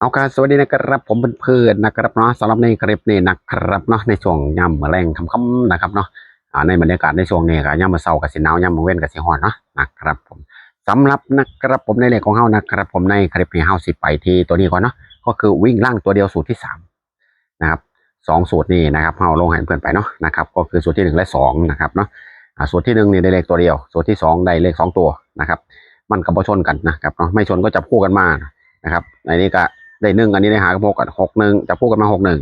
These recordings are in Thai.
เอาการสวัสดีนะครับผมเพื่อนนะครับเนาะสำหรับในคลิปนี้นะครับเนาะในช่วงย่ำมะแรงคำๆนะครับเนาะในบรรยากาศในช่วงนี้ก็ย่ำมาเศร้ากับสิหนาวย่ำมาเว้นกับสิฮ้อนเนาะนะครับผมสำหรับนะครับผมในเลขของเฮานะครับผมในคลิปนี้เฮาสิไปที่ตัวนี้ก่อนเนาะก็คือวิ่งล่างตัวเดียวสูตรที่สามนะครับสองสูตรนี้นะครับเฮาลงให้เพื่อนไปเนาะนะครับก็คือสูตรที่หนึ่งและสองนะครับเนาะสูตรที่หนึ่งนี่ได้เลขตัวเดียว สูตรที่สองได้เลขสองตัวนะครับ มันก็บ่ชนกันนะครับเนาะไม่ชนก็จับคู่กันมานะครับในนี้ก็ ได้หนึ่งอันนี้ได้หากระโปกันหกหนึ่งจับคู่กันมาหกหนึ่ง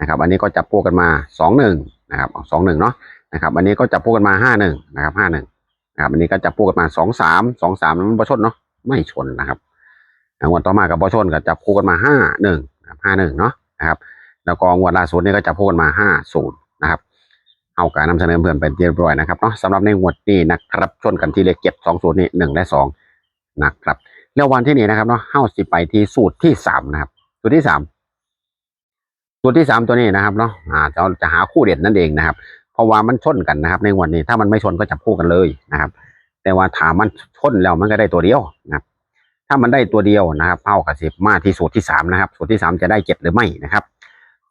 นะครับอันนี้ก็จับคู่กันมาสองหนึ่งนะครับสองหนึ่งเนาะนะครับอันนี้ก็จับคู่กันมาห้าหนึ่งนะครับห้าหนึ่งนะครับอันนี้ก็จับคู่กันมาสองสามสองสามมันบชนเนาะไม่ชนนะครับงวดต่อมากับบชนก็จับคู่กันมาห้าหนึ่งห้าหนึ่งเนาะนะครับแล้วก็งวดล่าสุดนี่ก็จับคู่กันมาห้าศูนย์นะครับเอาการนำเสนอเพื่อนเป็นเรียบร้อยนะครับเนาะสำหรับในงวดนี้นะครับชนกันที่เลขเจ็ดสองศูนย์นี่หนึ่งและสองนะครับ แล้ววันที่นี่นะครับเนาะเฮ้าสิไปที่สูตรที่สามนะครับ สูตรที่สามสูตรที่สามตัวนี้นะครับเนาะอ่าจะจะหาคู่เด่นนั่นเองนะครับ เพราะว่ามันชนกันนะครับ ในวันนี้ถ้ามันไม่ชนก็จับคู่กันเลยนะครับ แต่ว่าถามมันชนแล้วมันก็ได้ตัวเดียวนะครับ ถ้ามันได้ตัวเดียวนะครับเท่ากับสิบมาที่สูตรที่สามนะครับ สูตรที่สามจะได้เจ็ดหรือไม่นะครับ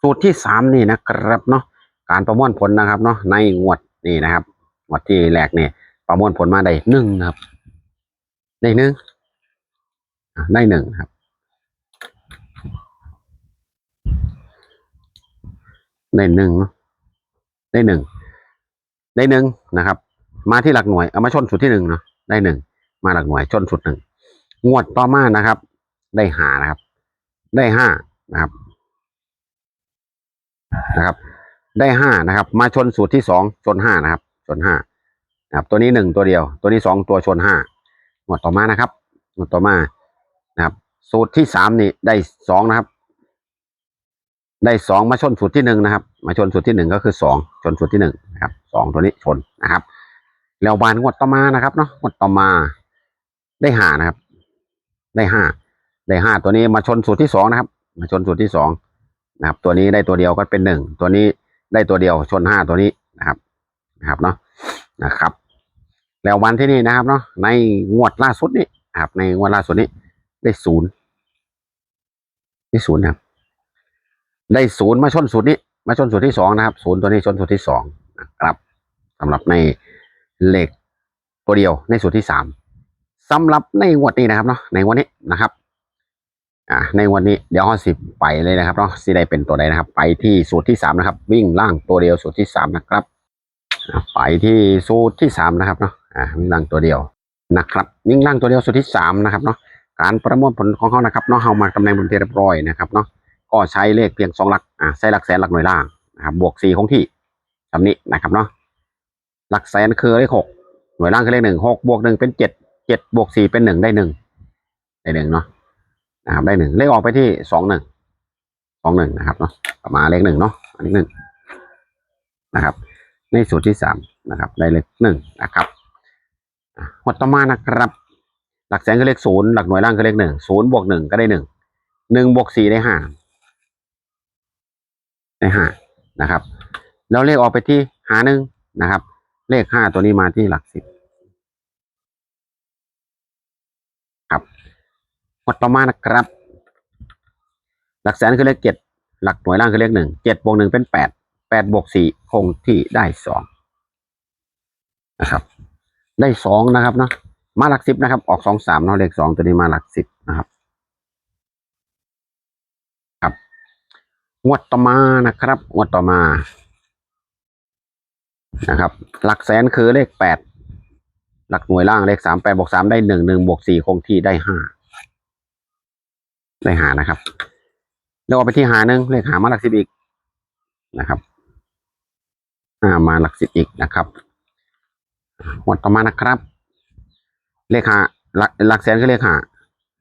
สูตรที่สามนี่นะครับเนาะการประมวลผลนะครับเนาะในงวดนี่นะครับงวดที่แรกเนี่ยประมวลผลมาได้หนึ่งนะครับได้หนึ่ง ได้หนึ่งครับ ได้หนึ่งเนอะได้หนึ่งได้หนึ่งนะครับ มาที่หลักหน่วยเอามาชนสุดที่หนึ่งเนาะได้หนึ่งมาหลักหน่วยชนสุดหนึ่งงวดต่อมานะครับ ได้หานะครับ ได้ห้านะครับนะครับ ได้ห้านะครับ มาชนสูตรที่สองชนห้านะครับ ชนห้านะครับ ตัวนี้หนึ่งตัวเดียว ตัวนี้สองตัวชนห้างวดต่อมานะครับงวดต่อมา นะครับ สูตรที่สามนี่ได้สองนะครับ ได้สองมาชนสูตรที่หนึ่งนะครับ มาชนสูตรที่หนึ่งก็คือสองชนสูตรที่หนึ่งนะครับสองตัวนี้ชนนะครับ แล้วบานงวดต่อมานะครับเนาะงวดต่อมาได้ห้านะครับ ได้ห้าได้ห้าตัวนี้มาชนสูตรที่สองนะครับ มาชนสูตรที่สองนะครับ ตัวนี้ได้ตัวเดียวก็เป็นหนึ่งตัวนี้ได้ตัวเดียวชนห้าตัวนี้นะครับนะครับเนาะนะครับ แล้ววันที่นี่นะครับเนาะในงวดล่าสุดนี้นะครับในงวดล่าสุดนี้ ได้ศูนย์ได้ศูนย์นะครับ ได้ศูนย์มาชนศูนย์นี้ มาชนศูนย์ที่สองนะครับศูนย์ตัวนี้ชนศูนย์ที่สองนะครับสำหรับในเหลขตัวเดียวในสูตรที่สามสำหรับในงวดนี้นะครับเนาะในวันนี้นะครับ อ่าในวันนี้เดี๋ยวห้อสิบไปเลยนะครับเนาะสิได้เป็นตัวใดนะครับ ไปที่สูตรที่สามนะครับ วิ่งล่างตัวเดียวสูตรที่สามนะครับไปที่สูตรที่สามนะครับเนาะอ่าวิ่งล่างตัวเดียวนะครับ วิ่งล่างตัวเดียวสูตรที่สามนะครับเนาะ การประมวลผลของเขานะครับเนาะเฮามาตำแหน่งบนเทเรียบร้อยนะครับเนาะก็ใช้เลขเพียงสองหลักอ่าใช้หลักแสนหลักหน่วยล่างนะครับบวกสี่คงที่คำนี้นะครับเนาะหลักแสนคือเลขหกหน่วยล่างคือเลขหนึ่งหกบวกหนึ่งเป็นเจ็ดเจ็ดบวกสี่เป็นหนึ่งได้หนึ่งได้หนึ่งเนาะนะครับได้หนึ่งเลขออกไปที่สองหนึ่งสองหนึ่งนะครับเนาะประมาณเลขหนึ่งเนาะอันนี้หนึ่งนะครับ ในสูตรที่สามนะครับได้เลขหนึ่งนะครับหมดต่อมานะครับ หลักแสนก็เลขศูนย์หลักหน่วยล่างก็เลขหนึ่งศูนย์บวกหนึ่งก็ได้หนึ่งหนึ่งบวกสี่ได้ห้าได้ห้านะครับ แล้วเลขออกไปที่หาหนึ่งนะครับ เลขห้าตัวนี้มาที่หลักสิบครับหมดต่อมานะครับ หลักแสนคือเลขเจ็ดหลักหน่วยล่างคือเลขหนึ่งเจ็ดบวกหนึ่งเป็นแปดแปดบวกสี่คงที่ได้สองนะครับ ได้สองนะครับเนาะ มาหลักสิบนะครับ ออกสองสามเนาะเลขสองตัวนี้มาหลักสิบนะครับครับงวดต่อมานะครับงวดต่อมานะครับ หลักแสนคือเลขแปดหลักหน่วยล่างเลขสามแปดบวกสามได้หนึ่งหนึ่งบวกสี่คงที่ได้ห้าได้หานะครับแล้วเอาไปที่หาหนึ่งเลขหามาหลักสิบอีกนะครับอ่ามาหลักสิบอีกนะครับงวดต่อมานะครับ เลขห้าหลักหลักแสนคือเลขห้า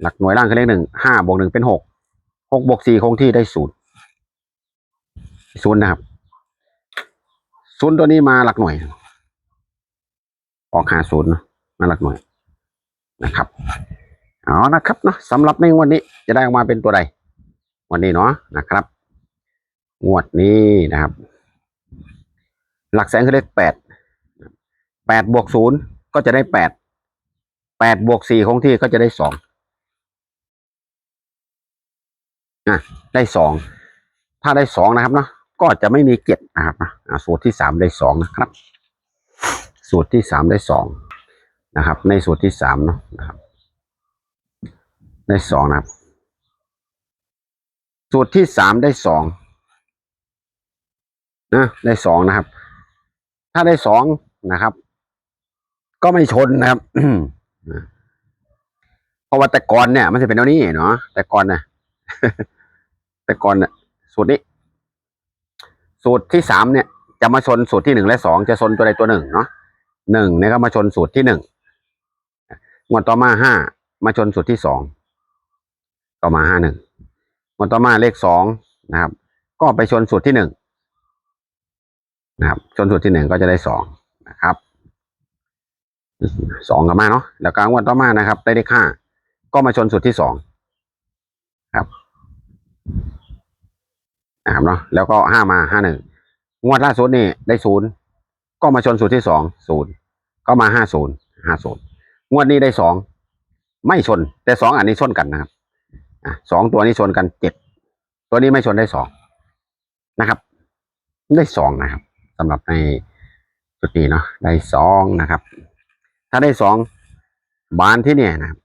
หลักหน่วยล่างคือเลขหนึ่งห้าบวกหนึ่งเป็นหกหกบวกสี่คงที่ได้ศูนย์ศูนย์นะครับศูนย์ตัวนี้มาหลักหน่วย ออกหาศูนย์มาหลักหน่วยนะครับเอานะครับเนาะสำหรับในวันนี้จะได้ออกมาเป็นตัวใด วันนี้เนาะนะครับ งวดนี้นะครับ หลักแสนคือเลขแปดแปดบวกศูนย์ก็จะได้แปด แปดบวกสี่คงที่ก็จะได้สองอะได้สองถ้าได้สองนะครับเนาะก็จะไม่มีเจ็ดนะครับนะสูตรที่สามได้สองนะครับ สูตรที่สามได้สองนะครับ ในสูตรที่สามเนาะนะครับ ได้สองนะครับ สูตรที่สามได้สองนะได้สองนะครับ ถ้าได้สองนะครับ ก็ไม่ชนนะครับ เพราะว่าแต่ก่อนเนี่ย มันจะเป็นเท่านี้เนาะแต่ก่อนเนี่ยแต่ก่อนเนี่ยสูตรนี้ สูตรที่สามเนี่ย จะมาชนสูตรที่หนึ่งและสองจะชนตัวใดตัวหนึ่งเนาะหนึ่งเนี่ยก็มาชนสูตรที่หนึ่งงวดต่อมาห้ามาชนสูตรที่สองต่อมาห้าหนึ่งงวดต่อมาเลขสองนะครับ ก็ไปชนสูตรที่หนึ่งนะครับ ชนสูตรที่หนึ่งก็จะได้สองนะครับ สองกับมาเนาะแล้วกลางวันต่อมานะครับ ได้เลขห้าก็มาชนสูตรที่สองครับนะครับเนาะแล้วก็ห้ามาห้าหนึ่งงวดล่าสุดนี่ได้ศูนย์ก็มาชนสูตรที่สองศูนย์ก็มาห้าศูนย์ห้าศูนย์งวดนี้ได้สองไม่ชน แต่สองอันนี้ชนกันนะครับอะสองตัวนี้ชนกันเจ็ดตัวนี้ไม่ชนได้สองนะครับ ได้สองนะครับสำหรับในจุดนี้เนาะได้สองนะครับ ถ้าได้สองบานที่เนี่ยนะครับ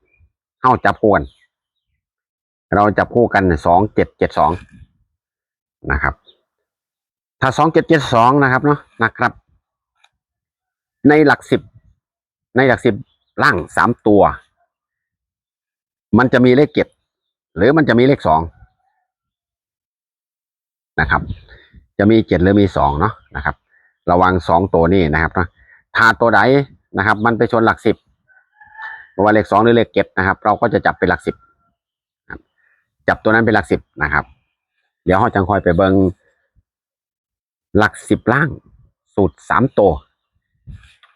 เข้าจับคู่กัน เราจับคู่กันสองเจ็ดเจ็ดสองนะครับ ถ้าสองเจ็ดเจ็ดสองนะครับเนาะนะครับ ในหลักสิบในหลักสิบล่างสามตัว มันจะมีเลขเจ็ดหรือมันจะมีเลขสองนะครับ จะมีเจ็ดหรือมีสองเนาะนะครับ ระวังสองตัวนี้นะครับเนาะถ้าตัวใด นะครับ มันไปชนหลักสิบเพราะว่าเลขสองหรือเลขเจ็ดนะครับ เราก็จะจับเป็นหลักสิบจับตัวนั้นเป็นหลักสิบนะครับ เดี๋ยวเราจังคอยไปเบิงหลักสิบล่าง สูตรสามตัว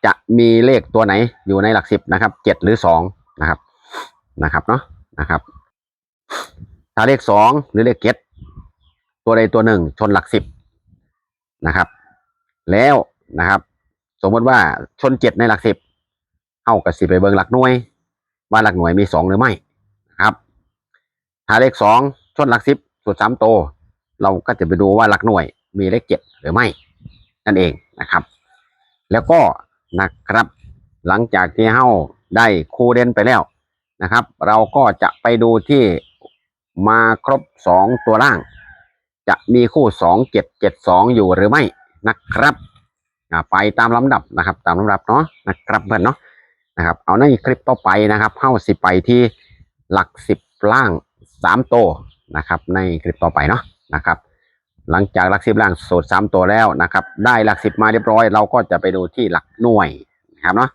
จะมีเลขตัวไหนอยู่ในหลักสิบนะครับเจ็ดหรือสองนะครับนะครับเนาะนะครับ ถ้าเลขสองหรือเลขเจ็ดตัวใดตัวหนึ่งชนหลักสิบนะครับ แล้วนะครับ สมมติว่าชนเจ็ดในหลักสิบเอากับสิไปเบิงหลักหน่วย ว่าหลักหน่วยมีสองหรือไม่นะครับถ้าเลขสองชนหลักสิบสูตรสามโต เราก็จะไปดูว่าหลักหน่วยมีเลขเจ็ดหรือไม่ นั่นเองนะครับ แล้วก็นะครับ หลังจากที่เฮ้าได้คูเด่นไปแล้วนะครับ เราก็จะไปดูที่มาครบสองตัวล่าง จะมีคู่สองเจ็ดเจ็ดสองอยู่หรือไม่นะครับ ไปตามลำดับนะครับ ตามลำดับเนาะนะครับเพื่อนเนาะนะครับ เอาในคลิปต่อไปนะครับเข้าสิไปที่หลักสิบล่างสามตัวนะครับ ในคลิปต่อไปเนาะนะครับ หลังจากหลักสิบล่างสูตรสามตัวแล้วนะครับ ได้หลักสิบมาเรียบร้อย เราก็จะไปดูที่หลักหน่วยนะครับเนาะ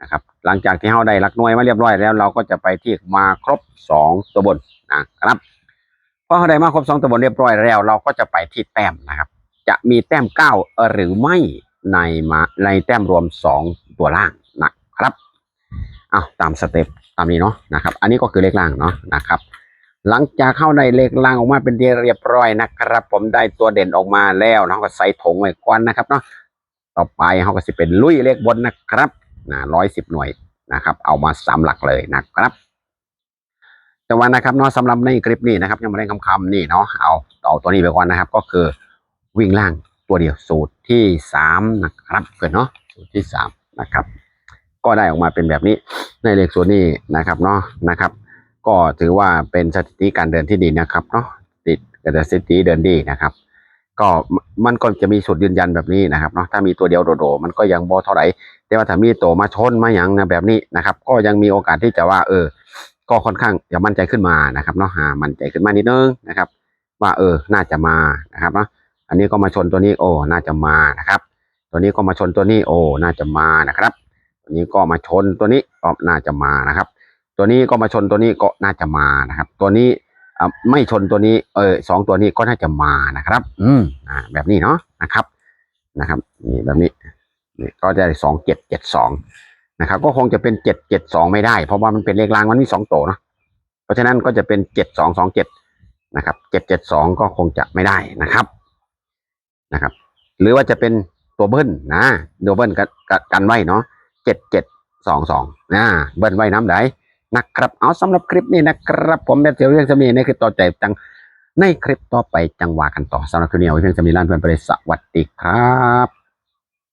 นะครับ หลังจากที่เราได้หลักหน่วยมาเรียบร้อยแล้ว เราก็จะไปที่มาครบสองตัวบนนะครับพอเราได้มาครบสองตัวบนเรียบร้อยแล้ว เราก็จะไปที่แต้มนะครับ จะมีแต้มเก้าหรือไม่ ในมาในแต้มรวมสองตัวล่างนะครับเอาตามสเต็ปตามนี้เนาะนะครับ อันนี้ก็คือเลขล่างเนาะนะครับ หลังจากเข้าในเลขล่างออกมาเป็นที่เรียบร้อยนะครับ ผมได้ตัวเด่นออกมาแล้วเนาะก็ใส่ถุงไว้ก่อนนะครับเนาะต่อไปเขาก็จะเป็นลุยเลขบนนะครับนะร้อยสิบหน่วยนะครับ เอามาสามหลักเลยนะครับแต่ว่านะครับเนาะสำหรับในคลิปนี้นะครับยังไม่ได้คำคำนี่เนาะเอาเอาตัวนี้ไปก่อนนะครับ ก็คือวิ่งล่าง ตัวเดียวสูตรที่สามนะครับเกิดเนาะสูตรที่สามนะครับ ก็ได้ออกมาเป็นแบบนี้ในเลขส่วนนี้นะครับเนาะนะครับ ก็ถือว่าเป็นสถิติการเดินที่ดีนะครับเนาะติดกับสถิติเดินดีนะครับ ก็มันก็จะมีสุดยืนยันแบบนี้นะครับเนาะถ้ามีตัวเดียวโดดๆมันก็ยังบ่เท่าไหร่แต่ว่าถ้ามีโตมาชนมาหยังนะแบบนี้นะครับ ก็ยังมีโอกาสที่จะว่าเออ ก็ค่อนข้างจะมั่นใจขึ้นมานะครับเนาะหามั่นใจขึ้นมานิดนึงนะครับ ว่าเออน่าจะมานะครับเนาะ อันนี้ก็มาชนตัวนี้โอ้น่าจะมานะครับ ตัวนี้ก็มาชนตัวนี้โอ้น่าจะมานะครับ ตัวนี้ก็มาชนตัวนี้ก็น่าจะมานะครับ ตัวนี้ก็มาชนตัวนี้ก็น่าจะมานะครับ ตัวนี้ไม่ชนตัวนี้เออสองตัวนี้ก็น่าจะมานะครับ อืมอ่าแบบนี้เนาะนะครับนะครับนี่แบบนี้นี่ก็จะสองเจ็ดเจ็ดสองนะครับ ก็คงจะเป็นเจ็ดเจ็ดสองไม่ได้ เพราะว่ามันเป็นเลขรางมันมีสองตัวเนาะเพราะฉะนั้นก็จะเป็นเจ็ดสองสองเจ็ดนะครับเจ็ดเจ็ดสองก็คงจะไม่ได้นะครับ นะครับ หรือว่าจะเป็นตัวเบิ้ลนะตัวเบิ้ลกันกันไว้เนาะเจ็ดเจ็ดสองสองนะเบิ้ลไว้น้ำไหนนะครับเอาสำหรับคลิปนี้นะครับ ผมแบบเสียวเรื่องสมีนี่คือต่อใจจังในคลิปต่อไปจังหวะกันต่อสำหรับคืนนี้เอาไว้เพียงจะมีร้านเพื่อนไปเลยสวัสดีครับ